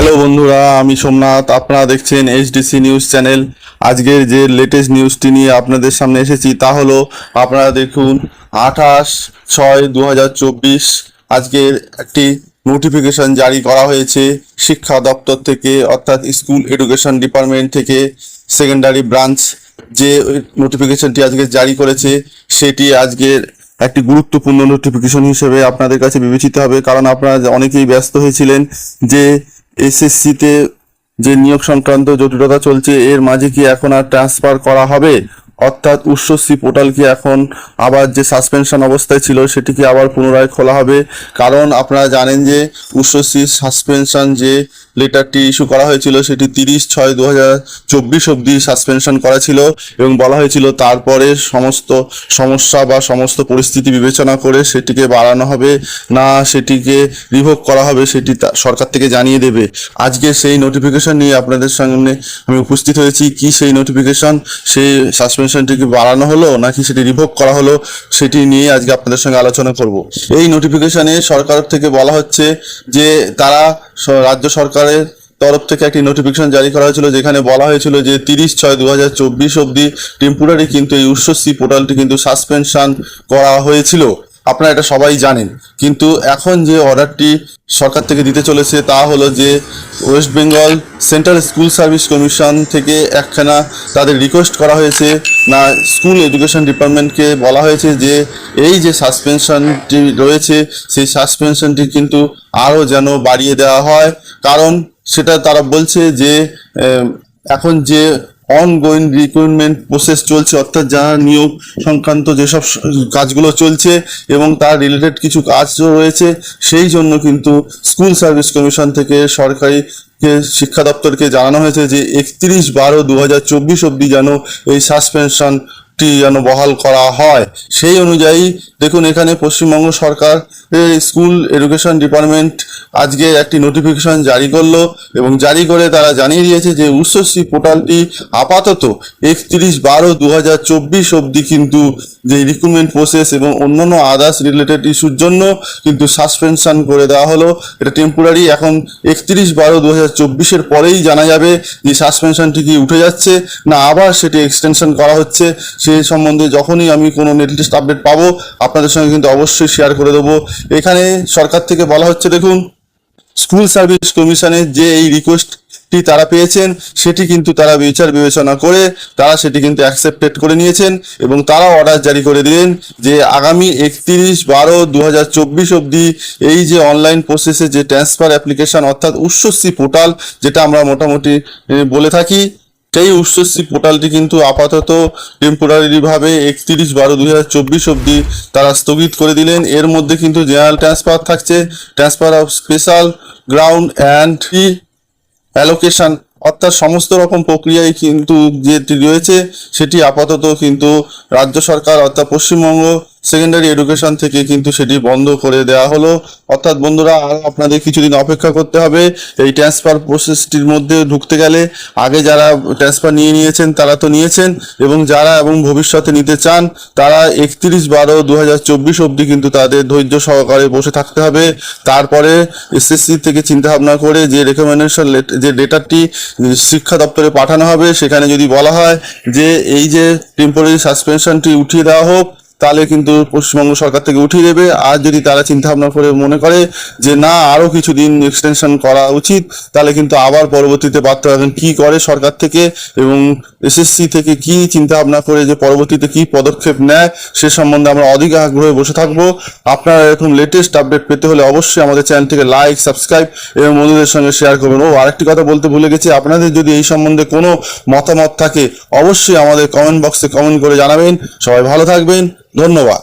Hello বন্ধুরা, আমি সোমনাথ। আপনারা দেখছেন এইচডিসি নিউজ চ্যানেল আজকের যে লেটেস্ট নিউজটি নিয়ে আপনাদের সামনে এসেছি তা হলো, আপনারা দেখুন, আঠাশ ছয় দু আজকের একটি নোটিফিকেশন জারি করা হয়েছে শিক্ষা দপ্তর থেকে, অর্থাৎ স্কুল এডুকেশন ডিপার্টমেন্ট থেকে সেকেন্ডারি ব্রাঞ্চ যে নোটিফিকেশনটি আজকে জারি করেছে, সেটি আজকের একটি গুরুত্বপূর্ণ নোটিফিকেশন হিসেবে আপনাদের কাছে বিবেচিত হবে। কারণ আপনারা অনেকেই ব্যস্ত হয়েছিলেন যে এসএসসিতে যে নিয়োগ সংক্রান্ত জটিলতা চলছে এর মাঝে কি এখন আর ট্রান্সফার করা হবে? অর্থাৎ উচ্চশ্রী পোর্টাল কি এখন আবার যে সাসপেনশন অবস্থায় ছিল সেটি কি আবার পুনরায় খোলা হবে। কারণ আপনারা জানেন যে উচ্চশ্রী সাসপেনশন যে লেটারটি ইস্যু করা হয়েছিল সেটি তিরিশ ছয় দু হাজার চব্বিশ অব্দি সাসপেনশন করা ছিল এবং বলা হয়েছিল তারপরে সমস্ত সমস্যা বা সমস্ত পরিস্থিতি বিবেচনা করে সেটিকে বাড়ানো হবে। না সেটিকে রিভোক করা হবে সেটি সরকার থেকে জানিয়ে দেবে। আজকে সেই নোটিফিকেশন নিয়ে আপনাদের সামনে আমি উপস্থিত হয়েছি। কি সেই নোটিফিকেশন সেই সাসপেনশনটিকে বাড়ানো হলো, নাকি সেটি রিভোক করা হলো, সেটি নিয়ে আজকে আপনাদের সঙ্গে আলোচনা করব। এই নোটিফিকেশনে সরকার থেকে বলা হচ্ছে যে, তারা রাজ্য সরকারের তরফ থেকে একটি নোটিফিকেশন জারি করা হয়েছিল, যেখানে বলা হয়েছিল যে, তিরিশ ছয় দু হাজার চব্বিশ অব্দি টেম্পোরারি কিন্তু এই উৎসশ্রী পোর্টালটি কিন্তু সাসপেনশন করা হয়েছিল। আপনারা এটা সবাই জানেন। কিন্তু এখন যে অর্ডারটি সরকার থেকে দিতে চলেছে তা হলো যে West Bengal central school service commission থেকে একখানা তাদের রিকোয়েস্ট করা হয়েছে। না, স্কুল এডুকেশন ডিপার্টমেন্টকে বলা হয়েছে যে এই যে সাসপেনশনটি রয়েছে, সেই সাসপেনশনটি কিন্তু আরও যেন বাড়িয়ে দেওয়া হয়। কারণ সেটা তারা বলছে যে এখন যে অনগোয়িং রিক্রুটমেন্ট প্রসেস চলছে, অর্থাৎ যারা নিয়োগ সংক্রান্ত যেসব কাজগুলো চলছে এবং তার রিলেটেড কিছু কাজ রয়েছে, সেই জন্য কিন্তু স্কুল সার্ভিস কমিশন থেকে সরকারি শিক্ষা দপ্তরকে জানানো হয়েছে যে একত্রিশ বারো দু হাজার চব্বিশ অব্দি যেন এই সাসপেনশন টি যেন বহাল করা হয়, সেই অনুযায়ী দেখুন এখানে পশ্চিমবঙ্গ সরকার স্কুল এডুকেশন ডিপার্টমেন্ট আজকে একটি নোটিফিকেশন জারি করল এবং জারি করে তারা জানিয়ে দিয়েছে যে উচ্চশ্রী পোর্টালটি আপাতত একত্রিশ বারো দু হাজার চব্বিশ অব্দি কিন্তু যে রিক্রুটমেন্ট প্রসেস এবং অন্যান্য আদার্স রিলেটেড ইস্যুর জন্য কিন্তু সাসপেনশন করে দেওয়া হলো। এটা টেম্পোরারি এখন একত্রিশ বারো দু হাজার চব্বিশের পরেই জানা যাবে যে সাসপেনশনটি কি উঠে যাচ্ছে। না, আবার সেটি এক্সটেনশন করা হচ্ছে। সেই সম্বন্ধে যখনই আমি কোনো লেটেস্ট আপডেট পাবো, আপনাদের সঙ্গে কিন্তু অবশ্যই শেয়ার করে দেবো। এখানে সরকার থেকে বলা হচ্ছে, দেখুন স্কুল সার্ভিস কমিশনের যে এই রিকোয়েস্টটি তারা পেয়েছেন, সেটি কিন্তু তারা বিচার বিবেচনা করে, তারা সেটি কিন্তু অ্যাকসেপ্টেড করে নিয়েছেন এবং তারা অর্ডার জারি করে দিলেন যে আগামী একত্রিশ বারো দু হাজার চব্বিশ অব্দি এই যে অনলাইন প্রসেসে যে ট্রান্সফার অ্যাপ্লিকেশন অর্থাৎ উচ্চশ্রী পোর্টাল যেটা আমরা মোটামুটি বলে থাকি সেই উচ্চশ্রী পোর্টালটি কিন্তু আপাতত টেম্পোরারি ভাবে একত্রিশ বারো দুই হাজার চব্বিশ অব্দি তারা স্থগিত করে দিলেন। এর মধ্যে কিন্তু জেনারেল ট্রান্সফার থাকছে। Transfer of special ground and allocation অর্থাৎ সমস্ত রকম প্রক্রিয়ায় কিন্তু যেটি রয়েছে সেটি আপাতত কিন্তু রাজ্য সরকার অর্থাৎ পশ্চিমবঙ্গ সেকেন্ডারি এডুকেশন থেকে কিন্তু সেটি বন্ধ করে দেওয়া হলো। অর্থাৎ বন্ধুরা আরও আপনাদের কিছুদিন অপেক্ষা করতে হবে। এই ট্রান্সফার প্রসেসটির মধ্যে ঢুকতে গেলে আগে যারা ট্রান্সফার নিয়ে নিয়েছেন, তারা তো নিয়েছেন এবং যারা এবং ভবিষ্যতে নিতে চান, তারা একত্রিশ বারো দু হাজার চব্বিশ অব্দি কিন্তু তাদের ধৈর্য সহকারে বসে থাকতে হবে। তারপরে এসএসসি থেকে চিন্তা ভাবনা করে যে রেকমেন্ডেশন যে লেটারটি শিক্ষা দপ্তরে পাঠানো হবে, সেখানে যদি বলা হয় যে এই যে টেম্পোরারি সাসপেনশনটি উঠিয়ে দেওয়া হোক তাহলে কিন্তু পশ্চিমবঙ্গ সরকার থেকে উঠিয়ে দেবে। আর যদি তারা চিন্তা ভাবনা করে মনে করে যে না আরও কিছুদিন এক্সটেনশন করা উচিত, তাহলে কিন্তু আবার পরবর্তীতে বার্তা পাবেন কি করে সরকার থেকে এবং এসএসসি থেকে কি চিন্তা ভাবনা করে যে পরবর্তীতে কি পদক্ষেপ নেয়, সে সম্বন্ধে আমরা অধিক আগ্রহে বসে থাকব। আপনারা এরকম লেটেস্ট আপডেট পেতে হলে অবশ্যই আমাদের চ্যানেলটিকে লাইক সাবস্ক্রাইব এবং বন্ধুদের সঙ্গে শেয়ার করবেন। ও, আরেকটি কথা বলতে ভুলে গেছি, আপনাদের যদি এই সম্বন্ধে কোনো মতামত থাকে, অবশ্যই আমাদের কমেন্ট বক্সে কমেন্ট করে জানাবেন। সবাই ভালো থাকবেন। ধন্যবাদ।